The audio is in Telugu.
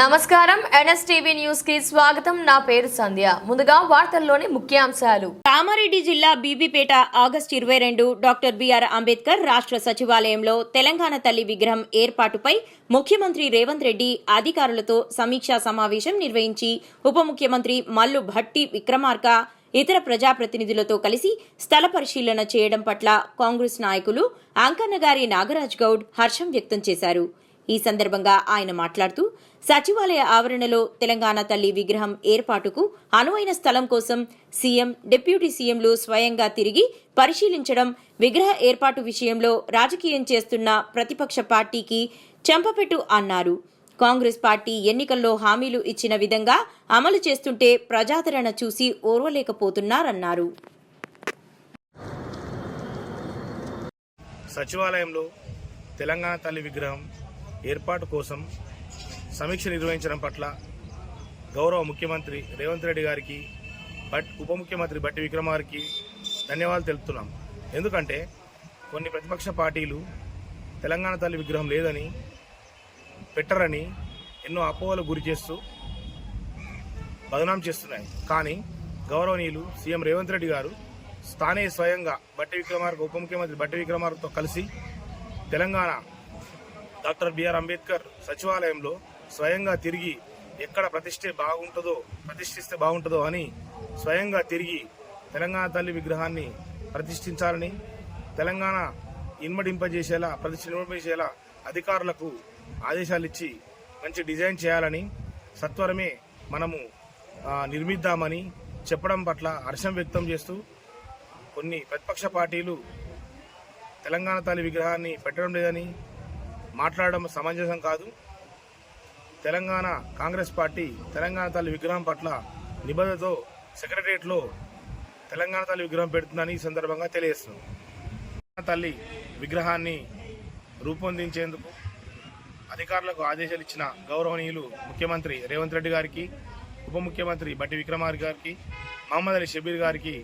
నమస్కారం. ఎన్ఎస్టీవీ న్యూస్కి స్వాగతం. నా పేరు సంధ్య. ముందుగా వార్తల్లోని ముఖ్యాంశాలు. కామారెడ్డి జిల్లా బీబీపేట ఆగస్టు ఇరవై రెండు డాక్టర్ బిఆర్ అంబేద్కర్ రాష్ట్ర సచివాలయంలో తెలంగాణ తల్లి విగ్రహం ఏర్పాటుపై ముఖ్యమంత్రి రేవంత్ రెడ్డి అధికారులతో సమీక్షా సమావేశం నిర్వహించి ఉప ముఖ్యమంత్రి మల్లు భట్టి విక్రమార్క ఇతర ప్రజాప్రతినిధులతో కలిసి స్థల పరిశీలన చేయడం పట్ల కాంగ్రెస్ నాయకులు అంకన్నగారి నాగరాజ్ గౌడ్ హర్షం వ్యక్తం చేశారు. ఈ సందర్భంగా ఆయన మాట్లాడుతూ సచివాలయ ఆవరణలో తెలంగాణ తల్లి విగ్రహం ఏర్పాటుకు అనువైన స్థలం కోసం సీఎం డిప్యూటీ సీఎంలు స్వయంగా తిరిగి పరిశీలించడం విగ్రహ ఏర్పాటు విషయంలో రాజకీయం చేస్తున్న ప్రతిపక్ష పార్టీకి చెంపపెట్టు అన్నారు. కాంగ్రెస్ పార్టీ ఎన్నికల్లో హామీలు ఇచ్చిన విధంగా అమలు చేస్తుంటే ప్రజాదరణ చూసి ఓర్వలేకపోతున్నారన్నారు. సచివాలయంలో తెలంగాణ తల్లి విగ్రహం ఏర్పాటు కోసం సమీక్ష నిర్వహించడం పట్ల గౌరవ ముఖ్యమంత్రి రేవంత్ రెడ్డి గారికి బట్ ఉప ముఖ్యమంత్రి బట్టి విక్రమార్కి ధన్యవాదాలు తెలుపుతున్నాం. ఎందుకంటే కొన్ని ప్రతిపక్ష పార్టీలు తెలంగాణ తల్లి విగ్రహం లేదని పెట్టరని ఎన్నో అపోహలు గురి చేస్తూ బదనాం చేస్తున్నాయి. కానీ గౌరవనీయులు సీఎం రేవంత్ రెడ్డి గారు స్థానే స్వయంగా బట్టి విక్రమార్క ఉప ముఖ్యమంత్రి బట్టి విక్రమార్కతో కలిసి తెలంగాణ డాక్టర్ బిఆర్ అంబేద్కర్ సచివాలయంలో స్వయంగా తిరిగి ఎక్కడ ప్రతిష్ఠే బాగుంటుందో ప్రతిష్ఠిస్తే బాగుంటుందో అని స్వయంగా తిరిగి తెలంగాణ తల్లి విగ్రహాన్ని ప్రతిష్ఠించాలని తెలంగాణ ఇన్మడింపజేసేలా ప్రతిష్ఠింపజేసేలా అధికారులకు ఆదేశాలు ఇచ్చి మంచి డిజైన్ చేయాలని సత్వరమే మనము నిర్మిద్దామని చెప్పడం పట్ల హర్షం వ్యక్తం చేస్తూ కొన్ని ప్రతిపక్ష పార్టీలు తెలంగాణ తల్లి విగ్రహాన్ని పెట్టడం లేదని మాట్లాడడం సమంజసం కాదు. తెలంగాణ కాంగ్రెస్ పార్టీ తెలంగాణ తల్లి విగ్రహం పట్ల నిబద్ధతో సెక్రటరియట్లో తెలంగాణ తల్లి విగ్రహం పెడుతుందని ఈ సందర్భంగా తెలియజేస్తున్నాం. తెలంగాణ తల్లి విగ్రహాన్ని రూపొందించేందుకు అధికారులకు ఆదేశాలు ఇచ్చిన గౌరవనీయులు ముఖ్యమంత్రి రేవంత్ రెడ్డి గారికి ఉప ముఖ్యమంత్రి బట్టి విక్రమార్ గారికి మహమ్మద్ అలీ షబీర్ గారికి